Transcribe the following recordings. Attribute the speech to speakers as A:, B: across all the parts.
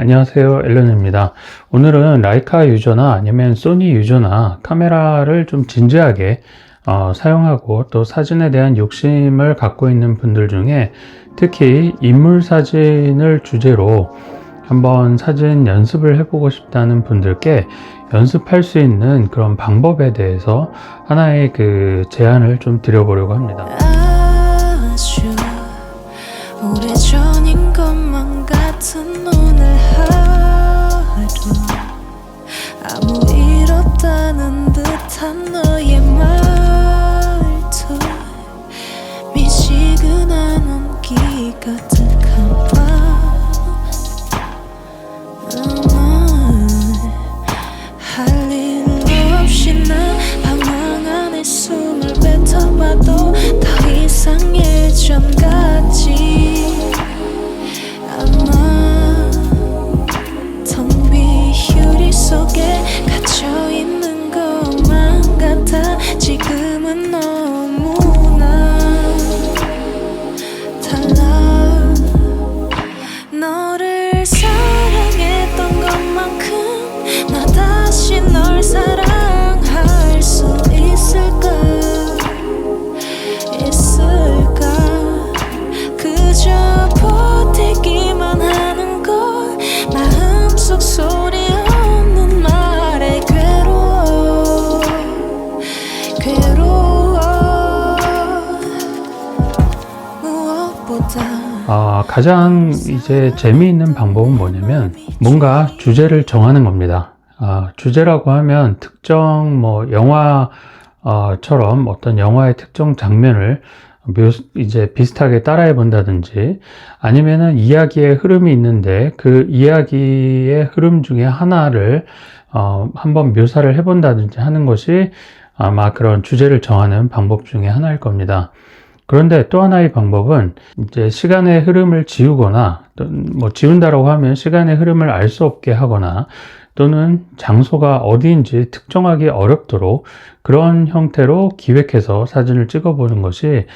A: 안녕하세요 앨런입니다 오늘은 라이카 유저나 아니면 소니 유저나 카메라를 좀 진지하게 어, 사용하고 또 사진에 대한 욕심을 갖고 있는 분들 중에 특히 인물 사진을 주제로 한번 사진 연습을 해보고 싶다는 분들께 연습할 수 있는 그런 방법에 대해서 하나의 그 제안을 좀 드려보려고 합니다.
B: 가 아,
A: 가장 이제 재미있는 방법은 뭐냐면 뭔가 주제를 정하는 겁니다. 아, 주제라고 하면 특정 뭐 영화처럼 어떤 영화의 특정 장면을 묘, 이제 비슷하게 따라해 본다든지 아니면은 이야기의 흐름이 있는데 그 이야기의 흐름 중에 하나를 어, 한번 묘사를 해 본다든지 하는 것이 아마 그런 주제를 정하는 방법 중에 하나일 겁니다. 그런데 또 하나의 방법은 이제 시간의 흐름을 지우거나 또뭐 지운다라고 하면 시간의 흐름을 알 수 없게 하거나 또는 장소가 어디인지 특정하기 어렵도록 그런 형태로 기획해서 사진을 찍어 보는 것이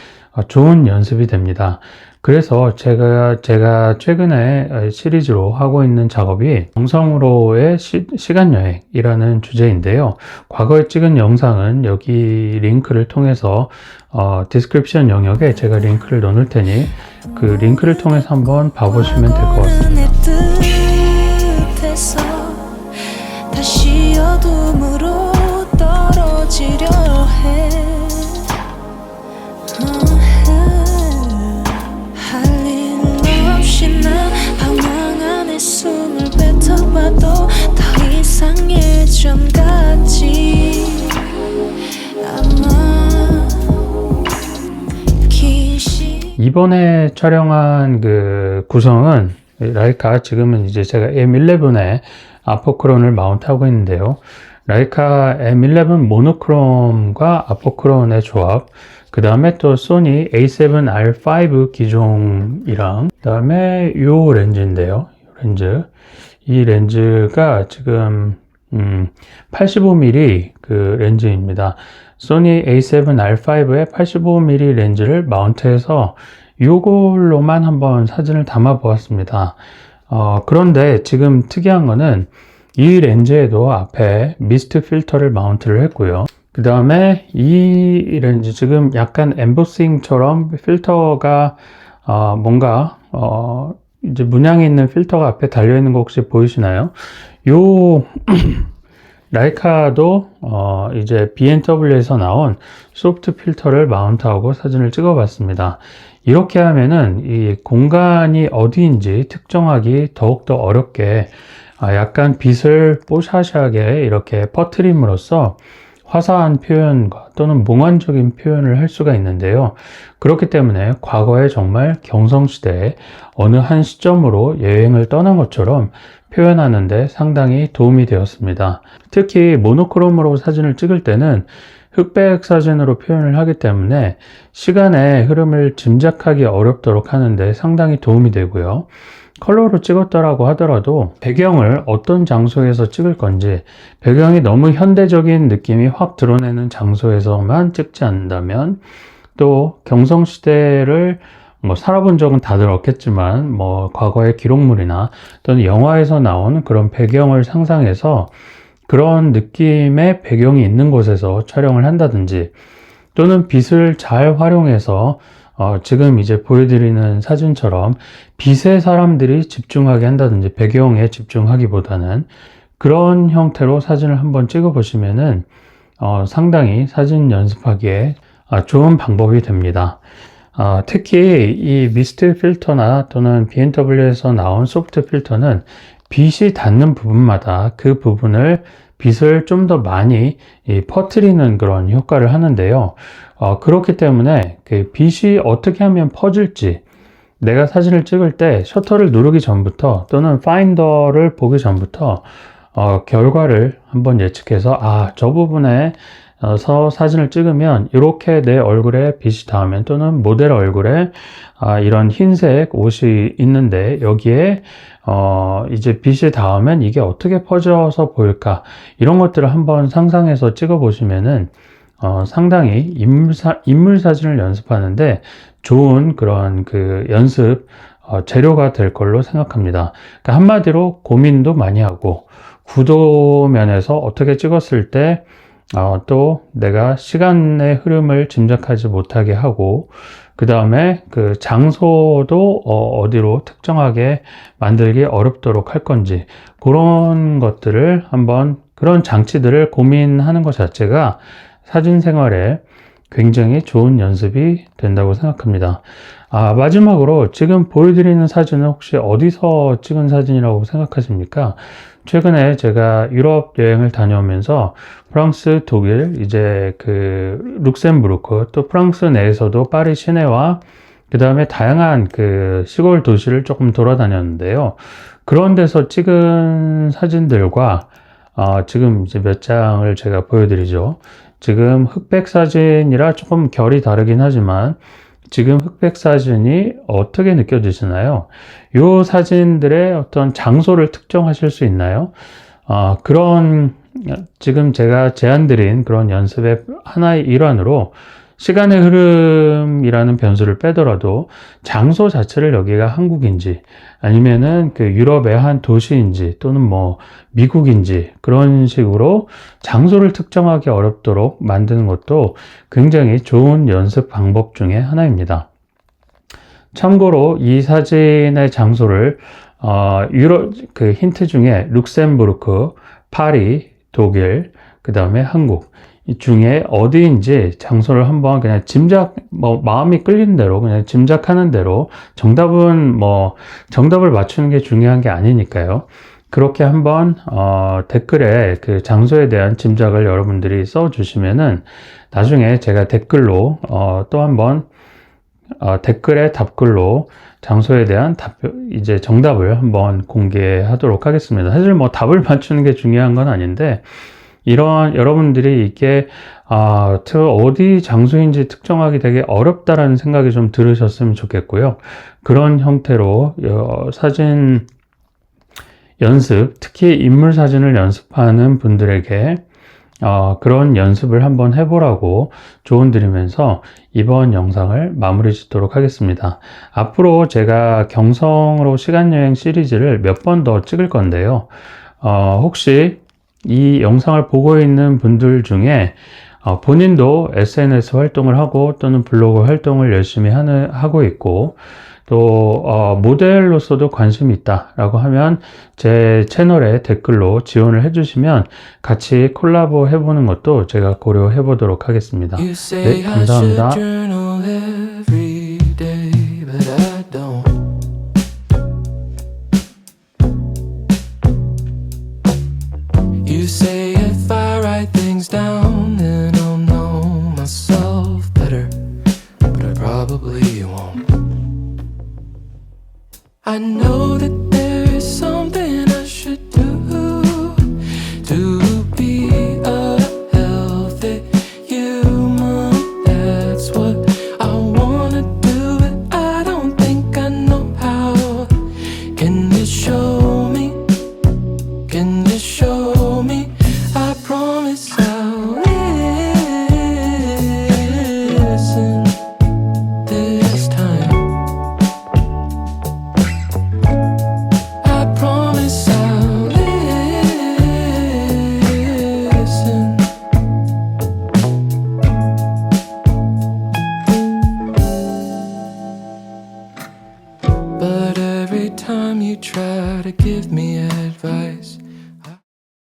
A: 좋은 연습이 됩니다. 그래서 제가 제가 최근에 시리즈로 하고 있는 작업이 영상으로의 시, 시간 여행이라는 주제인데요. 과거에 찍은 영상은 여기 링크를 통해서 어, 디스크립션 영역에 제가 링크를 넣을 테니 그 링크를 통해서 한번 봐보시면 될 것 같습니다.
B: 어둠으로 떨어지려 해
A: 이번에 촬영한 그 구성은 라이카 지금은 이제 제가 M11에 아포크론을 마운트하고 있는데요. 라이카 M11 모노크롬과 아포크론의 조합, 그 다음에 또 소니 A7R5 기종이랑, 그 다음에 요 렌즈인데요. 요 렌즈. 이 렌즈가 지금, 음, 85mm 그 렌즈입니다. 소니 A7R5의 85mm 렌즈를 마운트해서 이걸로만 한번 사진을 담아 보았습니다. 어, 그런데 지금 특이한 거는 이 렌즈에도 앞에 미스트 필터를 마운트를 했고요. 그 다음에 이 렌즈 지금 약간 엠보싱처럼 필터가 어, 뭔가 어, 이제 문양이 있는 필터가 앞에 달려 있는 거 혹시 보이시나요? 요 라이카도 어 이제 B&W에서 나온 소프트 필터를 마운트하고 사진을 찍어 봤습니다. 이렇게 하면은 이 공간이 어디인지 특정하기 더욱더 어렵게 아, 약간 빛을 뽀샤시하게 이렇게 퍼트림으로써 화사한 표현과 또는 몽환적인 표현을 할 수가 있는데요. 그렇기 때문에 과거에 정말 경성시대에 어느 한 시점으로 여행을 떠난 것처럼 표현하는데 상당히 도움이 되었습니다. 특히 모노크롬으로 사진을 찍을 때는 흑백 사진으로 표현을 하기 때문에 시간의 흐름을 짐작하기 어렵도록 하는데 상당히 도움이 되고요. 컬러로 찍었다라고 하더라도 배경을 어떤 장소에서 찍을 건지 배경이 너무 현대적인 느낌이 확 드러내는 장소에서만 찍지 않는다면 또 경성시대를 뭐 살아본 적은 다들 없겠지만 뭐 과거의 기록물이나 또는 영화에서 나오는 그런 배경을 상상해서 그런 느낌의 배경이 있는 곳에서 촬영을 한다든지 또는 빛을 잘 활용해서 어, 지금 이제 보여드리는 사진처럼 빛에 사람들이 집중하게 한다든지 배경에 집중하기보다는 그런 형태로 사진을 한번 찍어 보시면은 어, 상당히 사진 연습하기에 아, 좋은 방법이 됩니다. 아, 특히 이 미스트 필터나 또는 BMW에서 나온 소프트 필터는 빛이 닿는 부분마다 그 부분을 빛을 좀 더 많이 이 퍼뜨리는 그런 효과를 하는데요. 어, 그렇기 때문에 그 빛이 어떻게 하면 퍼질지 내가 사진을 찍을 때 셔터를 누르기 전부터 또는 파인더를 보기 전부터 어, 결과를 한번 예측해서 아, 저 부분에 서 사진을 찍으면 이렇게 내 얼굴에 빛이 닿으면 또는 모델 얼굴에 아, 이런 흰색 옷이 있는데 여기에 어, 이제 빛이 닿으면 이게 어떻게 퍼져서 보일까 이런 것들을 한번 상상해서 찍어 보시면은 어, 상당히 인물, 사, 인물 사진을 연습하는데 좋은 그런 그 연습 어, 재료가 될 걸로 생각합니다. 그러니까 한마디로 고민도 많이 하고 구도 면에서 어떻게 찍었을 때 어, 또 내가 시간의 흐름을 짐작하지 못하게 하고 그 다음에 그 장소도 어, 디로 특정하게 만들기 어렵도록 할 건지 그런 것들을 한번 그런 장치들을 고민하는 것 자체가 사진 생활에 굉장히 좋은 연습이 된다고 생각합니다. 아, 마지막으로 지금 보여드리는 사진은 혹시 어디서 찍은 사진이라고 생각하십니까? 최근에 제가 유럽 여행을 다녀오면서 프랑스, 독일, 이제 그 룩셈부르크, 또 프랑스 내에서도 파리 시내와 그 다음에 다양한 그 시골 도시를 조금 돌아다녔는데요. 그런 데서 찍은 사진들과 어, 지금 이제 몇 장을 제가 보여드리죠. 지금 흑백 사진이라 조금 결이 다르긴 하지만 지금 흑백 사진이 어떻게 느껴지시나요? 이 사진들의 어떤 장소를 특정하실 수 있나요? 어, 그런 지금 제가 제안드린 그런 연습의 하나의 일환으로 시간의 흐름이라는 변수를 빼더라도 장소 자체를 여기가 한국인지 아니면은 그 유럽의 한 도시인지 또는 뭐 미국인지 그런 식으로 장소를 특정하기 어렵도록 만드는 것도 굉장히 좋은 연습 방법 중에 하나입니다. 참고로 이 사진의 장소를 어, 유럽 그 힌트 중에 룩셈부르크, 파리, 독일, 그 다음에 한국 이 중에 어디인지 장소를 한번 그냥 짐작, 뭐, 마음이 끌리는 대로 그냥 짐작하는 대로 정답은 뭐, 정답을 맞추는 게 중요한 게 아니니까요. 그렇게 한번, 어, 댓글에 그 장소에 대한 짐작을 여러분들이 써주시면은 나중에 제가 댓글로, 어, 또 한번, 어, 댓글에 답글로 장소에 대한 답, 이제 정답을 한번 공개하도록 하겠습니다. 사실 뭐 답을 맞추는 게 중요한 건 아닌데, 이런 여러분들이 이게 아, 저 어디 장소인지 특정하기 되게 어렵다라는 생각이 좀 들으셨으면 좋겠고요. 그런 형태로 어, 사진 연습, 특히 인물 사진을 연습하는 분들에게 어, 그런 연습을 한번 해보라고 조언 드리면서 이번 영상을 마무리 짓도록 하겠습니다. 앞으로 제가 경성으로 시간여행 시리즈를 몇 번 더 찍을 건데요. 어, 혹시 이 영상을 보고 있는 분들 중에 어, 본인도 SNS 활동을 하고 또는 블로그 활동을 열심히 하는, 하고 있고 또 어, 모델로서도 관심이 있다라고 하면 제 채널에 댓글로 지원을 해주시면 같이 콜라보 해보는 것도 제가 고려해 보도록 하겠습니다. 네, 감사합니다.